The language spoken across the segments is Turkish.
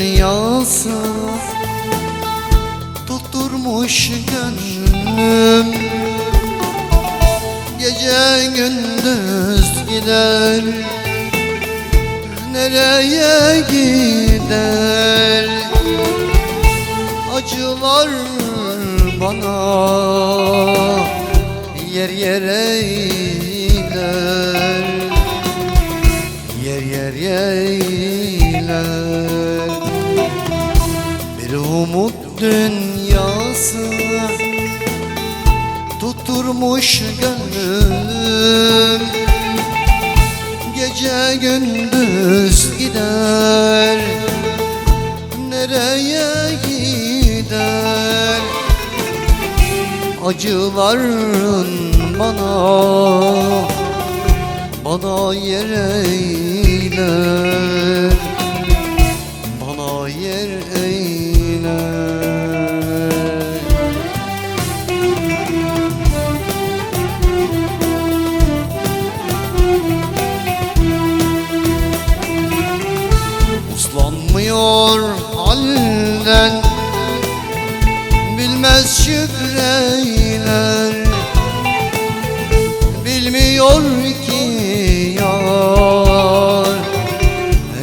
dünyası Tutturmuş gönlüm. Gece gündüz gider. Nereye gider? Acılar bana Yer yer eyler Yer yer eyler Bir umut dünyası Tutturmuş gönlüm. Gece gündüz gider Nereye gider? Acıların bana Bana yer eyler Şükreyler Bilmiyor ki yar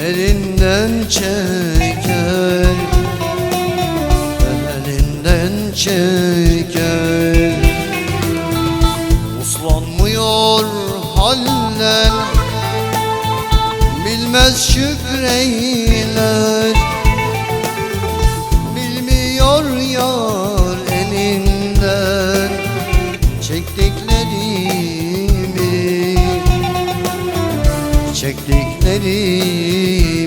Elinden çeker. Elinden çeker. Uslanmıyor halden Bilmez şükreyler Çektiklerimi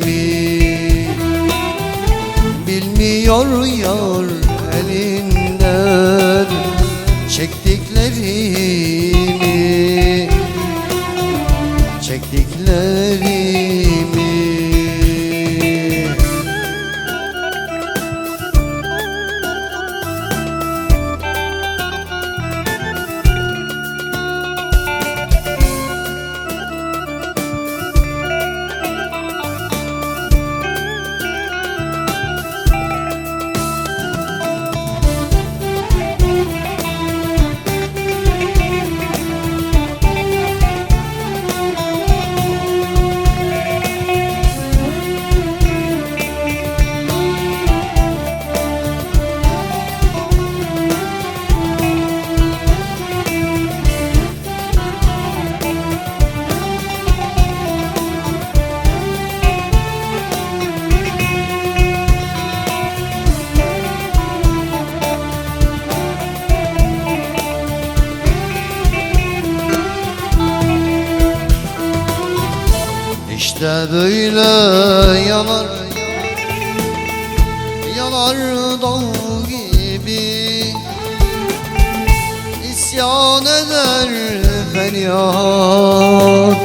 Bilmiyor yar elinden Çektiklerimi böyle yanar Yanar dağ gibi. İsyan eder feryat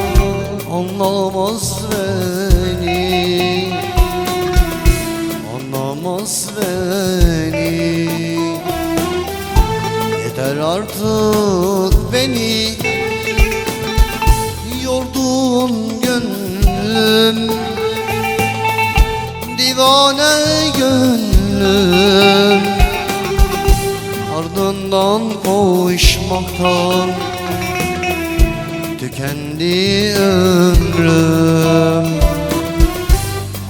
Anlamaz beni. Anlamaz beni. Yeter artık beni gönlüm Divane gönlüm. Ardından koşmaktan Tükendi ömrüm.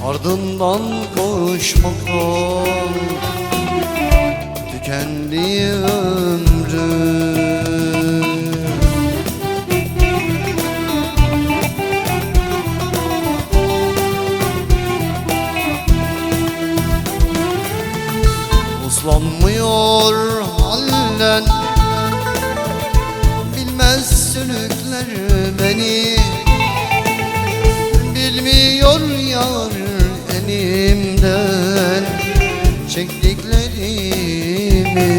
Ardından koşmaktan Tükendi ömrüm sürükler beni. Bilmiyor yar elimden Çektiklerimi.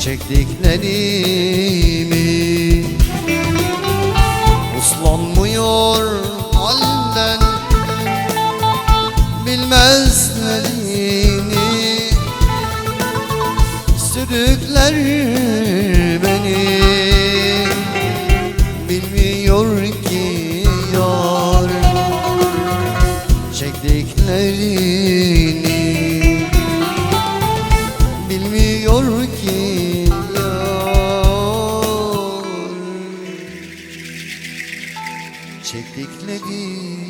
Çektiklerimi olmuyor ki yar. Çektiklerim